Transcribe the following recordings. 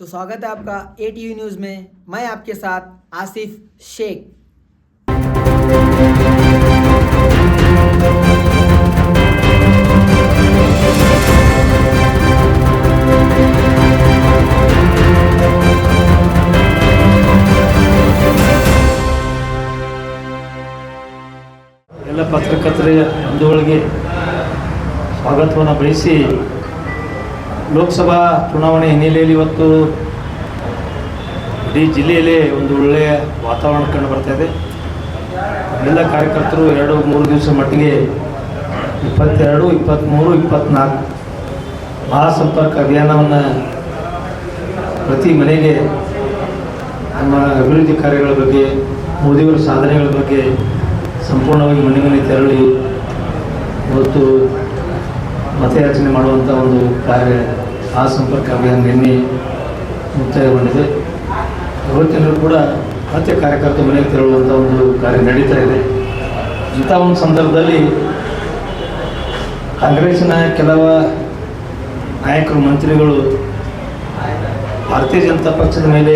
तो स्वागत है आपका ए टी न्यूज़ में मैं आपके साथ आसिफ शेख ಎಲ್ಲ ಪತ್ರಕರ್ತರ ಬಂಧುಗಳಿಗೆ ಸ್ವಾಗತವನ್ನು ಬಯಸಿ ಲೋಕಸಭಾ ಚುನಾವಣೆ ಹಿನ್ನೆಲೆಯಲ್ಲಿ ಇವತ್ತು ಇಡೀ ಜಿಲ್ಲೆಯಲ್ಲಿ ಒಂದು ಒಳ್ಳೆಯ ವಾತಾವರಣ ಕಂಡು ಬರ್ತಾ ಇದೆ. ಎಲ್ಲ ಕಾರ್ಯಕರ್ತರು ಎರಡು ಮೂರು ದಿವಸ ಮಟ್ಟಿಗೆ ಇಪ್ಪತ್ತೆರಡು ಇಪ್ಪತ್ತ್ಮೂರು ಇಪ್ಪತ್ತ್ನಾಲ್ಕು ಮಹಾಸಂಪರ್ಕ ಅಭಿಯಾನವನ್ನು ಪ್ರತಿ ಮನೆಗೆ ನಮ್ಮ ಅಭಿವೃದ್ಧಿ ಕಾರ್ಯಗಳ ಬಗ್ಗೆ, ಮೋದಿಯವರ ಸಾಧನೆಗಳ ಬಗ್ಗೆ ಸಂಪೂರ್ಣವಾಗಿ ಮನೆ ಮನೆ ತೆರಳಿ, ಇವತ್ತು ಮತಯಾಚನೆ ಮಾಡುವಂಥ ಒಂದು ಕಾರ್ಯ ಆ ಸಂಪರ್ಕ ಅಭಿಯಾನ ನಿನ್ನೆ ಮುಕ್ತಾಯಗೊಂಡಿದೆ. ಇವತ್ತಿನಲ್ಲೂ ಕೂಡ ಮತ್ತೆ ಕಾರ್ಯಕರ್ತ ಮನೆಗೆ ತೆರಳುವಂಥ ಒಂದು ಕಾರ್ಯ ನಡೀತಾ ಇದೆ. ಇಂಥ ಒಂದು ಸಂದರ್ಭದಲ್ಲಿ ಕಾಂಗ್ರೆಸ್ನ ಕೆಲವು ನಾಯಕರು, ಮಂತ್ರಿಗಳು ಭಾರತೀಯ ಜನತಾ ಪಕ್ಷದ ಮೇಲೆ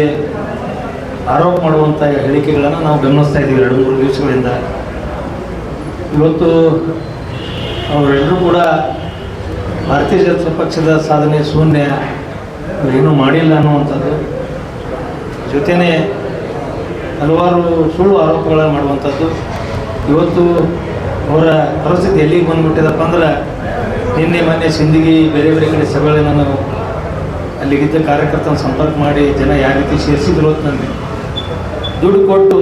ಆರೋಪ ಮಾಡುವಂಥ ಹೇಳಿಕೆಗಳನ್ನು ನಾವು ಗಮನಿಸ್ತಾ ಇದ್ದೀವಿ ಎರಡು ಮೂರು ದಿವಸಗಳಿಂದ. ಇವತ್ತು ಅವರೆಲ್ಲರೂ ಕೂಡ ಭಾರತೀಯ ಜನತಾ ಪಕ್ಷದ ಸಾಧನೆ ಶೂನ್ಯ, ಏನೂ ಮಾಡಿಲ್ಲ ಅನ್ನುವಂಥದ್ದು. ಜೊತೆಯೇ ಹಲವಾರು ಸುಳ್ಳು ಆರೋಪಗಳನ್ನು ಮಾಡುವಂಥದ್ದು. ಇವತ್ತು ಅವರ ಪರಿಸ್ಥಿತಿ ಎಲ್ಲಿಗೆ ಬಂದ್ಬಿಟ್ಟಿದಪ್ಪ ಅಂದ್ರೆ, ನಿನ್ನೆ ಮೊನ್ನೆ ಸಿಂದಗಿ ಬೇರೆ ಬೇರೆ ಕಡೆ ಸಭೆಗಳಲ್ಲಿ ನಾನು ಅಲ್ಲಿಗಿದ್ದ ಕಾರ್ಯಕರ್ತನ ಸಂಪರ್ಕ ಮಾಡಿ ಜನ ಯಾವ ರೀತಿ ಸೇರಿಸಿದ್ರು ಅಂತ ನನಗೆ ದುಡ್ಡು ಕೊಟ್ಟು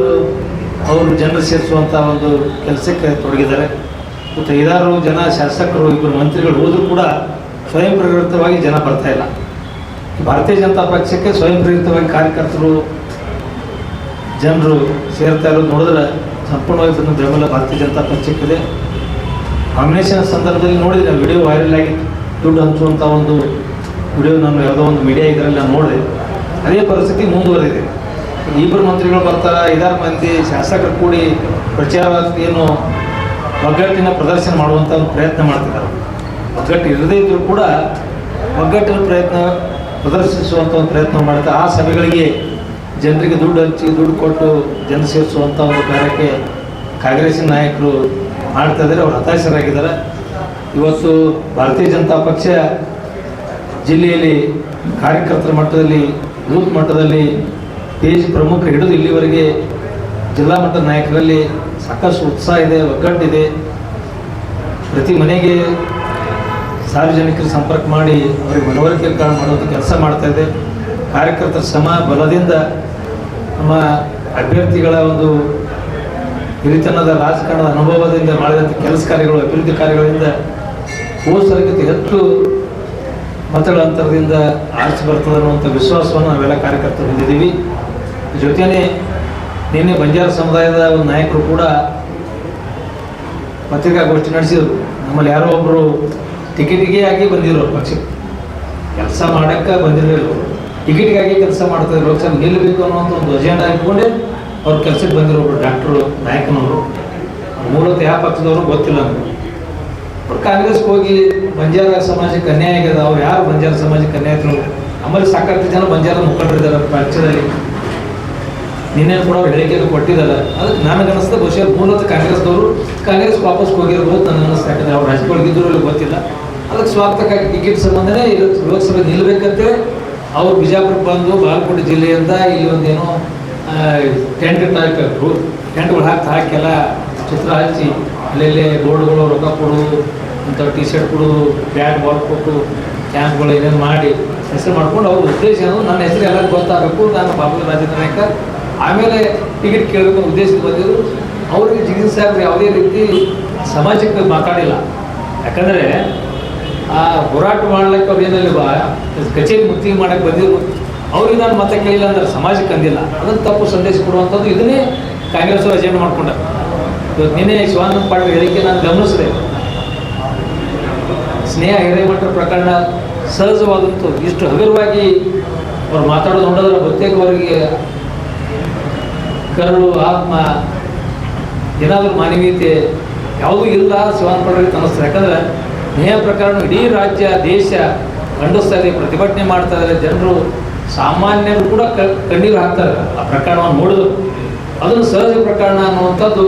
ಅವರು ಜನರು ಸೇರಿಸುವಂಥ ಒಂದು ಕೆಲಸಕ್ಕೆ ತೊಡಗಿದ್ದಾರೆ. ಮತ್ತು ಐದಾರು ಜನ ಶಾಸಕರು, ಇಬ್ಬರು ಮಂತ್ರಿಗಳು ಹೋದರೂ ಕೂಡ ಸ್ವಯಂ ಪ್ರೇರಿತವಾಗಿ ಜನ ಬರ್ತಾ ಇಲ್ಲ. ಭಾರತೀಯ ಜನತಾ ಪಕ್ಷಕ್ಕೆ ಸ್ವಯಂ ಪ್ರೇರಿತವಾಗಿ ಕಾರ್ಯಕರ್ತರು, ಜನರು ಸೇರ್ತಾ ಇರೋದು ನೋಡಿದ್ರೆ ಸಂಪೂರ್ಣವಾಗಿ ತನ್ನ ಬೆಂಬಲ ಭಾರತೀಯ ಜನತಾ ಪಕ್ಷಕ್ಕಿದೆ. ನಾಮಿನೇಷನ್ ಸಂದರ್ಭದಲ್ಲಿ ನೋಡಿದ್ರೆ ವಿಡಿಯೋ ವೈರಲ್ ಆಗಿ ದುಡ್ಡು ಹಂಚುವಂಥ ಒಂದು ವಿಡಿಯೋ ನಾನು ಯಾವುದೋ ಒಂದು ಮೀಡಿಯಾ ಇದರಲ್ಲಿ ನಾನು ನೋಡಿದೆ. ಅದೇ ಪರಿಸ್ಥಿತಿ ಮುಂದುವರೆದಿದೆ. ಇಬ್ಬರು ಮಂತ್ರಿಗಳು ಬರ್ತಾರೆ, ಐದಾರು ಮಂದಿ ಶಾಸಕರು ಕೂಡಿ ಪ್ರಚಾರ ಏನು ಒಗ್ಗಟ್ಟಿನ ಪ್ರದರ್ಶನ ಮಾಡುವಂಥ ಒಂದು ಪ್ರಯತ್ನ ಮಾಡ್ತಿದ್ದಾರೆ. ಒಗ್ಗಟ್ಟು ಇರದೇ ಇದ್ದರೂ ಕೂಡ ಒಗ್ಗಟ್ಟಿನ ಪ್ರಯತ್ನ ಪ್ರದರ್ಶಿಸುವಂಥ ಒಂದು ಪ್ರಯತ್ನ ಮಾಡ್ತಾರೆ ಆ ಸಭೆಗಳಿಗೆ ಜನರಿಗೆ ದುಡ್ಡು ಹಂಚಿ, ದುಡ್ಡು ಕೊಟ್ಟು ಜನ ಸೇರಿಸುವಂಥ ಒಂದು ಕಾರ್ಯಕ್ಕೆ ಕಾಂಗ್ರೆಸ್ಸಿನ ನಾಯಕರು ಮಾಡ್ತಾ ಇದ್ದಾರೆ. ಅವ್ರು ಹತಾಶರಾಗಿದ್ದಾರೆ. ಇವತ್ತು ಭಾರತೀಯ ಜನತಾ ಪಕ್ಷ ಜಿಲ್ಲೆಯಲ್ಲಿ ಕಾರ್ಯಕರ್ತರ ಮಟ್ಟದಲ್ಲಿ, ಬೂತ್ ಮಟ್ಟದಲ್ಲಿ ದೇಶ ಪ್ರಮುಖ ಹಿಡಿದು ಇಲ್ಲಿವರೆಗೆ ಜಿಲ್ಲಾ ಮಟ್ಟದ ನಾಯಕರಲ್ಲಿ ಸಾಕಷ್ಟು ಉತ್ಸಾಹ ಇದೆ ಒಗ್ಗಟ್ಟಿದೆ ಪ್ರತಿ ಮನೆಗೆ ಸಾರ್ವಜನಿಕರು ಸಂಪರ್ಕ ಮಾಡಿ ಅವರಿಗೆ ಮನವರಿಕೆ ಮಾಡೋದು ಕೆಲಸ ಮಾಡ್ತಾ ಇದೆ. ಕಾರ್ಯಕರ್ತರ ಶ್ರಮ, ಬಲದಿಂದ ನಮ್ಮ ಅಭ್ಯರ್ಥಿಗಳ ಒಂದು ಹಿರಿತನದ, ರಾಜಕಾರಣದ ಅನುಭವದಿಂದ ಮಾಡಿದಂಥ ಕೆಲಸ ಕಾರ್ಯಗಳು, ಅಭಿವೃದ್ಧಿ ಕಾರ್ಯಗಳಿಂದ ಹೋದ ಸಲಕ್ಕಿಂತ ಹೆಚ್ಚು ಮತಗಳ ಅಂತರದಿಂದ ಆರಿಸಿ ಬರ್ತದೆ ಅನ್ನುವಂಥ ವಿಶ್ವಾಸವನ್ನು ನಾವೆಲ್ಲ ಕಾರ್ಯಕರ್ತರು ಹೊಂದಿದ್ದೀವಿ. ಜೊತೆಯೇ ನಿನ್ನೆ ಬಂಜಾರ ಸಮುದಾಯದ ಒಂದು ನಾಯಕರು ಕೂಡ ಪತ್ರಿಕಾಗೋಷ್ಠಿ ನಡೆಸಿದರು. ನಮ್ಮಲ್ಲಿ ಯಾರೋ ಒಬ್ಬರು ಟಿಕೆಟಿಗೆ ಆಗಿ ಬಂದಿರೋರು ಪಕ್ಷ ಕೆಲಸ ಮಾಡೋಕ್ಕೆ ಬಂದಿರಲಿಲ್ಲ ಟಿಕೆಟ್ಗಾಗಿ ಕೆಲಸ ಮಾಡ್ತಾರೆ ಲೋಕಸಭೆ ಗೆಲ್ಲಬೇಕು ಅನ್ನೋಂಥ ಒಂದು ಅಜೆಂಡಾ ಇಟ್ಕೊಂಡೆ ಅವ್ರ ಕೆಲಸಕ್ಕೆ ಬಂದಿರೋ ಒಬ್ಬರು ಡಾಕ್ಟ್ರು ನಾಯಕನವರು. ಮೂಲತಃ ಯಾವ ಪಕ್ಷದವರು ಗೊತ್ತಿಲ್ಲ ನಮಗೆ. ಅವ್ರು ಕಾಂಗ್ರೆಸ್ಗೆ ಹೋಗಿ ಬಂಜಾರ ಸಮಾಜಕ್ಕೆ ಅನ್ಯಾಯ ಆಗ್ಯದ. ಅವ್ರು ಯಾರು ಬಂಜಾರ ಸಮಾಜಕ್ಕೆ ಅನ್ಯಾಯ ಆಯ್ತು ಆಮೇಲೆ ಸಾಕಷ್ಟು ಜನ ಬಂಜಾರ ಮುಖಂಡರಿದ್ದಾರೆ ಪಕ್ಷದಲ್ಲಿ. ನಿನ್ನೆ ಕೂಡ ಅವ್ರು ಹೇಳಿಕೆಯನ್ನು ಕೊಟ್ಟಿದ್ದಾರೆ. ಅದಕ್ಕೆ ನನಗೆ ಅನಿಸ್ತದೆ ಬಹುಶಃ ಮೂಲತಃ ಕಾಂಗ್ರೆಸ್ದವರು ಕಾಂಗ್ರೆಸ್ ವಾಪಸ್ ಹೋಗಿರ್ಬೋದು ನನಗೆ ಅನಿಸ್ತಾ. ಯಾಕಂದ್ರೆ ಅವ್ರು ರಾಜಕೀಯವಾಗಿದ್ದರು ಇಲ್ಲಿ ಗೊತ್ತಿಲ್ಲ. ಅದಕ್ಕೆ ಸ್ವಾರ್ಥಕ್ಕಾಗಿ ಟಿಕೆಟ್ ಸಂಬಂಧನೇ ಲೋಕಸಭೆ ನಿಲ್ಲಬೇಕಂತೆ ಅವ್ರು ಬಿಜಾಪುರಕ್ಕೆ ಬಂದು ಬಾಗಲಕೋಟೆ ಜಿಲ್ಲೆಯಿಂದ ಇಲ್ಲಿ ಒಂದೇನೋ ಟೆಂಟ್ ಟೈಪ್ ಟೆಂಟ್ಗಳು ಹಾಕಿ ಹಾಕೆಲ್ಲ ಚಿತ್ರ ಹಚ್ಚಿ, ಅಲ್ಲೆಲ್ಲೇ ಬೋರ್ಡ್ಗಳು ರೊಕ್ಕ ಕೊಡು ಅಂತ ಟಿ ಶರ್ಟ್ ಕೊಡು ಬ್ಯಾಟ್ ಬಾಲ್ ಕೊಟ್ಟು, ಕ್ಯಾಂಪ್ಗಳು ಏನೇನು ಮಾಡಿ ಹೆಸರು ಮಾಡ್ಕೊಂಡು ಅವ್ರ ಉದ್ದೇಶ ನನ್ನ ಹೆಸರು ಎಲ್ಲರಿಗೂ ಗೊತ್ತಾಗಬೇಕು. ನಾನು ಬಾಬು ರಾಜೇಂದ್ರ ನಾಯಕ ಆಮೇಲೆ ಟಿಕೆಟ್ ಕೇಳಬೇಕು ಉದ್ದೇಶಕ್ಕೆ ಬಂದಿದ್ರು. ಅವರಿಗೆ ಜಿಗಿನ್ ಸಾಹೇಬ್ರು ಯಾವುದೇ ರೀತಿ ಸಮಾಜಕ್ಕೆ ಮಾತಾಡಿಲ್ಲ. ಯಾಕಂದರೆ, ಆ ಹೋರಾಟ ಮಾಡ್ಲಿಕ್ಕೆ ಅವ್ರು ಬಾ, ಕಚೇರಿ ಮುಕ್ತಿ ಮಾಡಕ್ಕೆ ಬಂದಿದ್ರು. ಅವ್ರಿಗೆ ನಾನು ಮತ ಕೇಳಿಲ್ಲ ಅಂದ್ರೆ ಸಮಾಜಕ್ಕೆ ಅಂದಿಲ್ಲ. ಅದನ್ನು ತಪ್ಪು ಸಂದೇಶ ಕೊಡುವಂಥದ್ದು ಇದನ್ನೇ ಕಾಂಗ್ರೆಸ್ ಅವರು ಅಜೆಂಡ್ ಮಾಡ್ಕೊಂಡ ಇವತ್ತು ನಿನ್ನೆ ಶಿವಾನಂದ ಪಾಟೀಲ್ ಹೇಳಿಕೆ ನಾನು ಗಮನಿಸಿದೆ. ಸ್ನೇಹ ಹಿರೇಮಠರ ಪ್ರಕರಣ ಸಹಜವಾದಂಥದ್ದು. ಇಷ್ಟು ಹಗುರವಾಗಿ ಅವ್ರು ಮಾತಾಡೋದು ನೋಡಿದ್ರೆ ಬಹುತೇಕ ಅವರಿಗೆ ಕರುಳು ಆತ್ಮ, ಏನಾದರೂ ಮಾನವೀಯತೆ ಯಾವುದೂ ಇಲ್ಲ. ಶಿವಾನ್ ಪಡ್ರಿ ಅನ್ನಿಸ್ತಾರೆ ಯಾಕಂದ್ರೆ ನೇಹ ಪ್ರಕಾರ ಇಡೀ ರಾಜ್ಯ, ದೇಶ ಖಂಡಿಸ್ತಾ ಇದೆ, ಪ್ರತಿಭಟನೆ ಮಾಡ್ತಾ ಇದ್ದಾರೆ ಜನರು ಸಾಮಾನ್ಯರು ಕೂಡ ಕಣ್ಣೀರು ಹಾಕ್ತಾರೆ ಆ ಪ್ರಕರಣವನ್ನು ನೋಡಿದ್ರು. ಅದನ್ನು ಸಹಜ ಪ್ರಕರಣ ಅನ್ನುವಂಥದ್ದು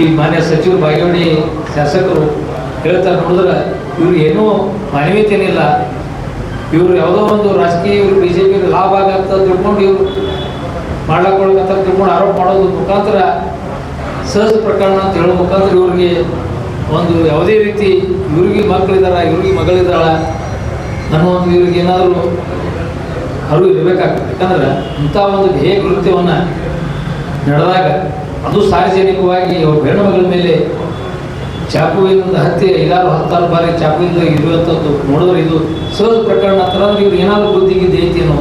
ಈ ಮಾನ್ಯ ಸಚಿವರು, ಬಾಗೇವಾಡಿ ಶಾಸಕರು ಹೇಳ್ತಾರೆ. ನೋಡಿದ್ರೆ ಇವ್ರು ಏನೂ ಮಾನವೀಯತೆನಿಲ್ಲ ಇವರು ಯಾವುದೋ ಒಂದು ರಾಜಕೀಯ, ಇವರು ಬಿ ಜೆ ಪಿ ಲಾಭ ಆಗತ್ತ ತಿಳ್ಕೊಂಡು ಇವರು ಮಾಡ್ಲಾಕೊಳಕಂತ ತಿಳ್ಕೊಂಡು ಆರೋಪ ಮಾಡೋದು ಮುಖಾಂತರ ಸಹಜ ಪ್ರಕರಣ ಅಂತ ಹೇಳೋ ಮುಖಾಂತರ ಇವ್ರಿಗೆ ಒಂದು ಯಾವುದೇ ರೀತಿ ಇವ್ರಿಗೆ ಮಕ್ಕಳಿದಾರ, ಇವ್ರಿಗೆ ಮಗಳಿದ್ದಾಳ ಅನ್ನೋ ಒಂದು ಇವ್ರಿಗೆ ಏನಾದರೂ ಅರಿವು ಇರಬೇಕಾಗ್ತದೆ. ಯಾಕಂದ್ರೆ ಇಂಥ ಒಂದು ಧ್ಯೇಯ ಕೃತ್ಯವನ್ನು ನಡೆದಾಗ ಅದು ಸಾರ್ವಜನಿಕವಾಗಿ ಅವ್ರ ಹೆಣ್ಣು ಮಗಳ ಮೇಲೆ ಚಾಕುವಿನಿಂದ ಹತ್ಯೆ, ಐದಾರು, ಹತ್ತಾರು ಬಾರಿ ಚಾಕುವಿಂದ ಇರುವಂಥದ್ದು ನೋಡಿದ್ರೆ ಇದು ಸಹಜ ಪ್ರಕರಣ ಹತ್ರ ಇವ್ರು ಏನಾದರೂ ಬುದ್ಧಿಗಿದ್ದು ಐತೇನೋ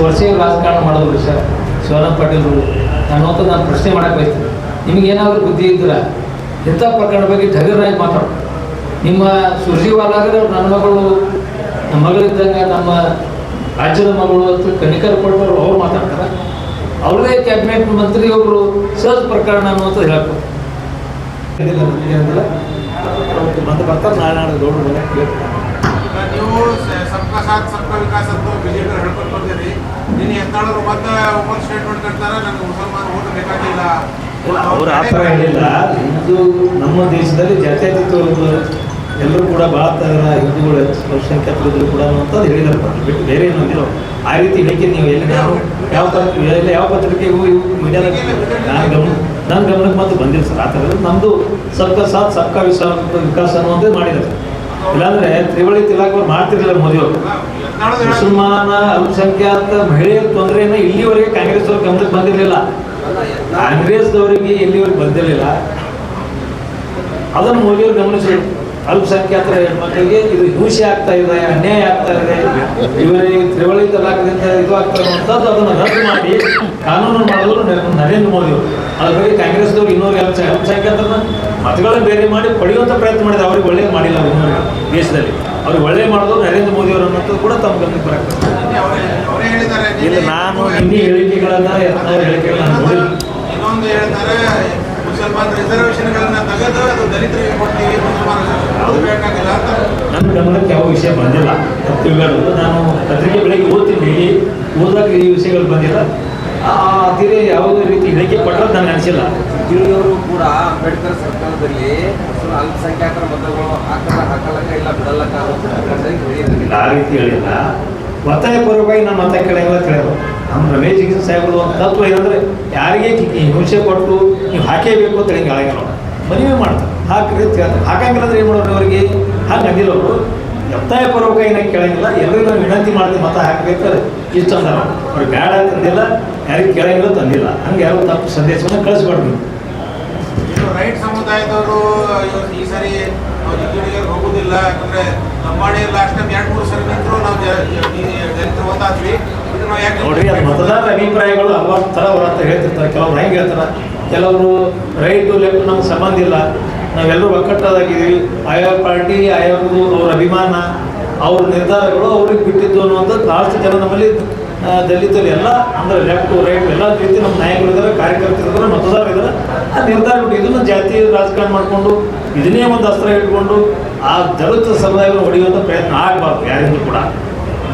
ಇಷ್ಟು ವರ್ಷ ರಾಜಕಾರಣ ಮಾಡಿದ್ರು ಸರ್ ಶಿವರಾಮ್ ಪಾಟೀಲ್ರು ಅಂತ ನಾನು ಪ್ರಶ್ನೆ ಮಾಡಕ್ಕೆ ಬಯಸ್ತೀನಿ. ನಿಮ್ಗೆ ಏನಾದರೂ ಬುದ್ಧಿ ಇದ್ರೆ ಇಂಥ ಪ್ರಕರಣ ಬಗ್ಗೆ ಠಗರ್ನಾಗಿ ಮಾತಾಡೋದು ನಿಮ್ಮ ಸುರ್ಜಿವಾಲಾಗರೆ ನನ್ನ ಮಗಳು, ನಮ್ಮ ಮಗಳಿದ್ದಂಗೆ ನಮ್ಮ ರಾಜ್ಯದ ಮಗಳು ಅಂತ ಕನಿಕರ್ ಕೊಟ್ಟವರು ಅವ್ರು ಮಾತಾಡ್ತಾರೆ? ಅವರೇ ಕ್ಯಾಬಿನೆಟ್ ಮಂತ್ರಿ ಒಬ್ಬರು ಸಹಜ ಪ್ರಕರಣ ಅನ್ನುವಂಥ ಬಂದು ಬರ್ತಾರೆ, ನಾಳೆ ನಾಳೆ ದೊಡ್ಡ. ನೀವು ಸಬ್ಕಾ ಸಾಥ್ ಸಬ್ಕಾ ವಿಕಾಸ್ ಅಂತ ಬಿಜೆಪಿ ಹೇಳ್ಕೊಂಡು ಬಂದಿರಿ. ನೀನು ಎತ್ತಾಳರು ಮತ್ತೆ ಓಪನ್ ಸ್ಟೇಟ್ಮೆಂಟ್ ಕಟ್ತಾರೆ? ನನಗೆ ಮುಸಲ್ಮಾನ ಓಟ್ ಬೇಕಾಗಿಲ್ಲ. ಅವ್ರು ಆ ಥರ ಹೇಳಿಲ್ಲ ಹಿಂದೂ ನಮ್ಮ ದೇಶದಲ್ಲಿ ಜಾತ್ಯತೀತ ಎಲ್ಲರೂ ಕೂಡ ಭಾಳ ಥರ ಹಿಂದೂಗಳು ಅಲ್ಪಸಂಖ್ಯಾತರು ಕೂಡ ಅಂತ ಹೇಳಿದಾರೆ ಬೇರೆ ಏನು ಅಂದಿರೋ ಆ ರೀತಿ ಹೇಳಿಕೆ ನೀವು ಎಲ್ಲಿ ನಾವು ಯಾವ ಎಲ್ಲಿ ಯಾವ ಪತ್ರಿಕೆಗೂ ಇವು ಮೀಡಿಯಾದಾಗ ನಾನು ಗಮನ ನನ್ನ ಗಮನಕ್ಕೆ ಮಾತ್ರ ಬಂದಿಲ್ಲ ಸರ್. ಆ ಥರ ನಮ್ಮದು ಸಬ್ಕಾ ಸಾಥ್ ಸಬ್ಕಾ ವಿಶ್ವಾಸ ವಿಕಾಸ ಅನ್ನೋದೇ ಮಾಡಿದ್ದಾರೆ. ಇಲ್ಲಾಂದ್ರೆ ತ್ರಿವಳಿ ತಿಲಾಕ್ ಅವ್ರು ಮಾಡ್ತಿರ್ಲಿಲ್ಲ ಮೋದಿಯವರು ಅವರು. ಮುಸಲ್ಮಾನ ಅಲ್ಪಸಂಖ್ಯಾತ ಮಹಿಳೆಯರ ತೊಂದರೆಯನ್ನ ಇಲ್ಲಿವರೆಗೆ ಕಾಂಗ್ರೆಸ್ ಅವ್ರ ಗಮನಕ್ಕೆ ಬಂದಿರಲಿಲ್ಲ. ಕಾಂಗ್ರೆಸ್ದವರಿಗೆ ಎಲ್ಲಿವರೆಗೆ ಬಂದಿರಲಿಲ್ಲ. ಅದನ್ನು ಮೋದಿಯವರು ಗಮನಿಸಿ. ಅಲ್ಪಸಂಖ್ಯಾತರ ಹೆಣ್ಮಕ್ಳಿಗೆ ಇದು ಹಿಂಸೆ ಆಗ್ತಾ ಇದೆ, ಅನ್ಯಾಯ ಆಗ್ತಾ ಇದೆ. ಇವರಿಗೆ ತ್ರಿವಳಿ ತಲಾಖದಿಂದ ಇದು ಆಗ್ತಾ ಇರುವಂಥದ್ದು ಅದನ್ನು ರದ್ದು ಮಾಡಿ ಕಾನೂನು ಮಾಡಲು ನರೇಂದ್ರ- ಮೋದಿ ಅವರು. ಅದ್ರ ಬಗ್ಗೆ ಕಾಂಗ್ರೆಸ್ದವ್ರು ಇನ್ನೂರು ಅಲ್ಪಸ, ಅಲ್ಪಸಂಖ್ಯಾತರನ್ನ ಮತಗಳನ್ನ ಬೇರೆ ಮಾಡಿ ಪಡೆಯುವಂಥ ಪ್ರಯತ್ನ ಮಾಡಿದೆ ಅವ್ರಿಗೆ ಒಳ್ಳೇದು ಮಾಡಿಲ್ಲ ಅವರು ದೇಶದಲ್ಲಿ ಅವ್ರಿಗೆ ಒಳ್ಳೆ ಮಾಡೋದು ನರೇಂದ್ರ ಮೋದಿ ಅವರು ಅನ್ನೋದು ಕೂಡ ತಮ್ಮ ಗಮನಕ್ಕೆ ಬರಕ್ಕೆ ಇಲ್ಲ ನಾನು ಹಿಂದಿ ಹೇಳಿಕೆಗಳನ್ನ ಯತ್ನಾಳ್ ಹೇಳಿಕೆಗಳನ್ನ ನೋಡಿಲ್ಲ ಇನ್ನೊಂದು ಹೇಳ್ತಾರೆ ಮುಸಲ್ಮಾನ ರಿಸರ್ವೇಶನ್ಗಳನ್ನ ತೆಗೆದು ಅದು ದಲಿತರಿಗೆ ಕೊಡ್ತೀವಿ ಮುಸಲ್ಮಾನ ಅದು ಬೇಕಾಗಿಲ್ಲ ಅಂತ ನನ್ನ ಗಮನಕ್ಕೆ ಯಾವ ವಿಷಯ ಬಂದಿಲ್ಲ ತಿಳ್ಕೊಳ್ಳೋದು ನಾನು ಪತ್ರಿಕೆ ಬೆಳಗ್ಗೆ ಓದ್ತೀನಿ ಓದಕ್ಕೆ ಈ ವಿಷಯಗಳು ಬಂದಿಲ್ಲ ಆ ಅತಿರೇ ಯಾವುದೇ ರೀತಿ ಹೇಳಿಕೆ ಕೊಟ್ಟರೆ ನನಗೆ ಅನಿಸಿಲ್ಲ ಇವರು ಕೂಡ ಅಂಬೇಡ್ಕರ್ ಸರ್ಕಾರದಲ್ಲಿ ಅಲ್ಪಸಂಖ್ಯಾತರ ಮತಗಳು ಹಾಕಲ್ಲ ಹಾಕಲಕ್ಕ ಇಲ್ಲ ಬಿಡಲಕ್ಕ ಹೇಳಿದ್ರು ಆ ರೀತಿ ಹೇಳಿಲ್ಲ. ಒತ್ತಾಯ ಪೂರ್ವಕವಾಗಿ ನಮ್ಮ ಮತ ಕೇಳಂಗಿಲ್ಲ ತಿಳಿಯೋದು ನಮ್ಮ ರಮೇಶ್ ಜಿಗಿನ್ ಸಾಹೇಬರು ಒಂದು ತತ್ವ ಏನಂದ್ರೆ ಯಾರಿಗೆ ಹಿಂಸೆ ಕೊಟ್ಟು ನೀವು ಹಾಕೇಬೇಕು ಅಂತ ಹೇಳಿ ಹೇಳಂಗಿಲ್ಲ. ಮನವಿ ಮಾಡ್ತಾರೆ. ಹಾಕ್ರಿ ಅಂತ ಹೇಳ್ತಾರೆ. ಹಾಕಂಗಿಲ್ಲ ಅಂದ್ರೆ ಏನು ಮಾಡೋರು ಅವರಿಗೆ? ಹಾಗೆ ಅಂದಿಲ್ಲ ಅವರು. ಒತ್ತಾಯ ಪೂರ್ವಕ ಏನಕ್ಕೆ ಕೇಳಂಗಿಲ್ಲ. ಎಲ್ಲರಿಗೂ ನಾವು ವಿನಂತಿ ಮಾಡ್ತೀವಿ ಮತ ಹಾಕಬೇಕಾದ್ರೆ ಇಷ್ಟು ಅಂದಾರ ಅವ್ರು. ಬೇಡ ಅಂತಂದಿಲ್ಲ ಯಾರಿಗೆ ಕೇಳಂಗಿಲ್ಲ ತಂದಿಲ್ಲ ಹಂಗೆ ಯಾರು ತಪ್ಪು ಸಂದೇಶವನ್ನು ಕಳಿಸ್ಬಾರ್ದು ರೈಟ್ ಸಮುದಾಯದವರು ಈ ಸರಿ ಜಿಲ್ಲೆಗೆ ಹೋಗುದಿಲ್ಲ. ಯಾಕಂದ್ರೆ ಲಂಬಾಣಿ ಲಾಸ್ಟ್ ಟೈಮ್ ಎರಡು ಮೂರು ಸರಿ ನಿಂತರು ನಾವು ಜ- ಓದಾದ್ವಿ ನೋಡ್ರಿ ಅದು ಮತದಾರರ ಅಭಿಪ್ರಾಯಗಳು ಹಲವಾರು ಥರ ಅಂತ ಹೇಳ್ತಿರ್ತಾರೆ. ಕೆಲವ್ರು ಹೆಂಗೆ ಹೇಳ್ತಾರೆ. ಕೆಲವರು ರೈಟು ಲೆಫ್ಟ್ ನಮ್ಗೆ ಸಂಬಂಧ ಇಲ್ಲ. ನಾವೆಲ್ಲರೂ ಒಕ್ಕಟ್ಟದಾಗಿದ್ದೀವಿ. ಆಯಾ ಪಾರ್ಟಿ ಆಯಾ ಅವ್ರ ಅಭಿಮಾನ ಅವ್ರ ನಿರ್ಧಾರಗಳು ಅವ್ರಿಗೆ ಬಿಟ್ಟಿದ್ದು ಅನ್ನುವಂಥದ್ದು ಭಾಳಷ್ಟು ಜನ ನಮ್ಮಲ್ಲಿ ದಲಿತರು ಎಲ್ಲ, ಅಂದ್ರೆ ಲೆಫ್ಟು ರೈಟ್ ಎಲ್ಲ ರೀತಿ ನಮ್ಮ ನಾಯಕರು ಇದ್ದಾರೆ ಕಾರ್ಯಕರ್ತರು ಇದ್ದಾರೆ ಮತದಾರರು ಇದ್ದಾರೆ ಆ ನಿರ್ಧಾರ ಬಿಟ್ಟು ಇದನ್ನು ಜಾತಿ ರಾಜಕಾರಣ ಮಾಡಿಕೊಂಡು, ಇದನ್ನೇ ಒಂದು ಅಸ್ತ್ರ ಇಟ್ಕೊಂಡು, ಆ ದಲಿತ ಸಮುದಾಯವನ್ನು ಹೊಡೆಯುವಂಥ ಪ್ರಯತ್ನ ಆಗಬಾರ್ದು ಯಾರಿಂದ ಕೂಡ.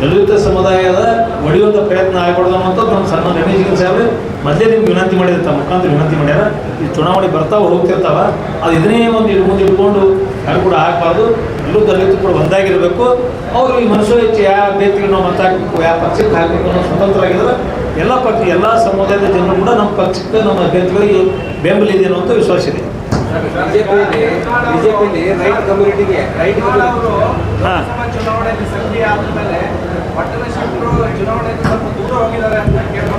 ದಲಿತ ಸಮುದಾಯದ ಹೊಡೆಯುವಂಥ ಪ್ರಯತ್ನ ಆಗಬಾರ್ದು ಅನ್ನೋಂಥದ್ದು ನಮ್ಮ ಸಣ್ಣ ರಮೇಶ್ ಸಾಹೇಬ್ರೆ ಮೊದಲೇ ನಿಮ್ಗೆ ವಿನಂತಿ ಮಾಡಿದ ತಮ್ಮ ಮುಖಾಂತರ ವಿನಂತಿ ಮಾಡ್ಯಾರ. ಈ ಚುನಾವಣೆ ಬರ್ತಾವ ಹೋಗ್ತಿರ್ತಾವ, ಅದು ಇದನ್ನೇ ಒಂದು ಮುಂದೆ ಇಟ್ಕೊಂಡು, ಯಾರು ಕೂಡ ಆಗಬಾರ್ದು. ಎಲ್ಲರೂ ದಲಿತರು ಕೂಡ ಒಂದಾಗಿರಬೇಕು. ಅವರು ಈ ಮನುಷ್ಯ ಹೆಚ್ಚು ಯಾವ ಅಭ್ಯರ್ಥಿಗಳು ನಾವು ಮತ ಹಾಕಬೇಕು ಯಾವ ಪಕ್ಷಕ್ಕೆ ಹಾಕಬೇಕು ಅನ್ನೋ ಸ್ವತಂತ್ರವಾಗಿದ್ದಾರೆ ಎಲ್ಲ ಪಕ್ಷ ಎಲ್ಲ ಸಮುದಾಯದ ಜನರು ಕೂಡ ನಮ್ಮ ಪಕ್ಷಕ್ಕೆ ನಮ್ಮ ಅಭ್ಯರ್ಥಿಗಳಿಗೆ ಬೆಂಬಲ ಇದೆ ಅನ್ನೋ ವಿಶ್ವಾಸ ಇದೆ. ಬಿಜೆಪಿಯಲ್ಲಿ ರೈಟ್ ಕಮ್ಯುನಿಟಿಗೆ ಹಾಂ.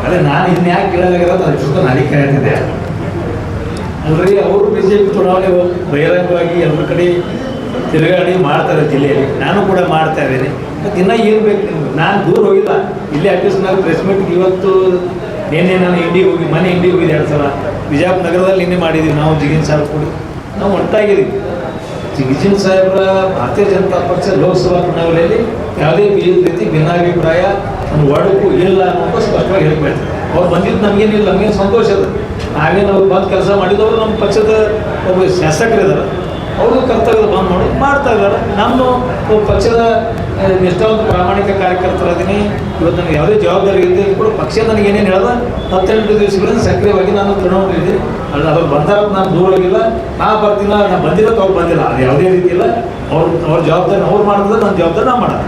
ಅದೇ ನಾನು ಇನ್ನು ಯಾಕೆ ಕೇಳಲಾಗಿರೋದು ಅದ್ರ ಜೊತೆ ನಾನೇ ಕೇಳ್ತಿದ್ದೆ ಅಲ್ರಿ ಅವರು ಬಿ ಜೆ ಪಿ ಚುನಾವಣೆ ಬಹಿರಂಗವಾಗಿ ಎಲ್ಲರ ಕಡೆ ತಿರುಗಾಡಿ ಮಾಡ್ತಾರೆ ಜಿಲ್ಲೆಯಲ್ಲಿ. ನಾನು ಕೂಡ ಮಾಡ್ತಾ ಇದ್ದೀನಿ. ಮತ್ತು ಇನ್ನೂ ಏನು ಬೇಕು? ನಿಮ್ಗೆ ನಾನು ದೂರ ಹೋಗಿಲ್ಲ. ಇಲ್ಲೇ ಆಫೀಸ್ನಲ್ಲಿ ಪ್ರೆಸ್ ಮೀಟ್ಗೆ ಇವತ್ತು ನಿನ್ನೆ ನಾನು ಇಂಡಿಗೆ ಹೋಗಿ ಮನೆ ಇಂಡಿಗೆ ಹೋಗಿದ್ದೆ ಎರಡು ಸಲ. ಬಿಜಾಪುರ ನಗರದಲ್ಲಿ ನಿನ್ನೆ ಮಾಡಿದ್ದೀವಿ ನಾವು, ಜಿಗಿನ್ ಸಾಹೇಬ್ ಕೂಡ. ನಾವು ಒಟ್ಟಾಗಿದ್ದೀವಿ. ಜಿಗಿಜಿನ್ ಸಾಹೇಬ್ರ ಭಾರತೀಯ ಜನತಾ ಪಕ್ಷ ಲೋಕಸಭಾ ಚುನಾವಣೆಯಲ್ಲಿ ಯಾವುದೇ ಬಿ ರೀತಿ ಭಿನ್ನಾಭಿಪ್ರಾಯ ಒಂದು ಒಡಕು ಇಲ್ಲ ಅನ್ನೋದು ಸ್ಪಷ್ಟವಾಗಿ ಹೇಳ್ಬೇಕು ಅವ್ರು ಬಂದಿದ್ದು ನಮಗೇನಿಲ್ಲ, ನಮಗೇನು ಸಂತೋಷ ಅದ. ಹಾಗೆ ಅವ್ರು ಬಂದು ಕೆಲಸ ಮಾಡಿದವರು ನಮ್ಮ ಪಕ್ಷದ ಒಬ್ಬ ಶಾಸಕರಿದ್ದಾರೆ ಅವರು ಕರ್ತವ್ಯ ಬಂದ್ ಮಾಡಿ ಮಾಡ್ತಾ ಇದ್ದಾರೆ. ನಮ್ಮ ಪಕ್ಷದ ಎಷ್ಟೋ ಪ್ರಾಮಾಣಿಕ ಕಾರ್ಯಕರ್ತರಾದೀನಿ ಇವತ್ತು ನನಗೆ ಯಾವುದೇ ಜವಾಬ್ದಾರಿ ಇದೆ ಕೂಡ ಪಕ್ಷ ನನಗೆ ಏನೇನು ಹೇಳ್ದ ಹತ್ತೆಂಟು ದಿವಸಗಳಿಂದ ಸಕ್ರಿಯವಾಗಿ ನಾನು ತೃಣಮೂಲಿದ್ದೀನಿ ಅಲ್ಲ ಅವ್ರು ಬಂದಾಗ ನಾನು ದೂರ ಹೋಗಿಲ್ಲ ನಾ ಬರ್ತಿಲ್ಲ ನಾನು ಬಂದಿಲ್ಲ, ಅವ್ರು ಬಂದಿಲ್ಲ. ಅದು ಯಾವುದೇ ರೀತಿ ಇಲ್ಲ ಅವ್ರು, ಅವ್ರ ಜವಾಬ್ದಾರಿ ಅವ್ರು ಮಾಡಿದ್ರೆ ನನ್ನ ಜವಾಬ್ದಾರಿ ನಾನು ಮಾಡೋದು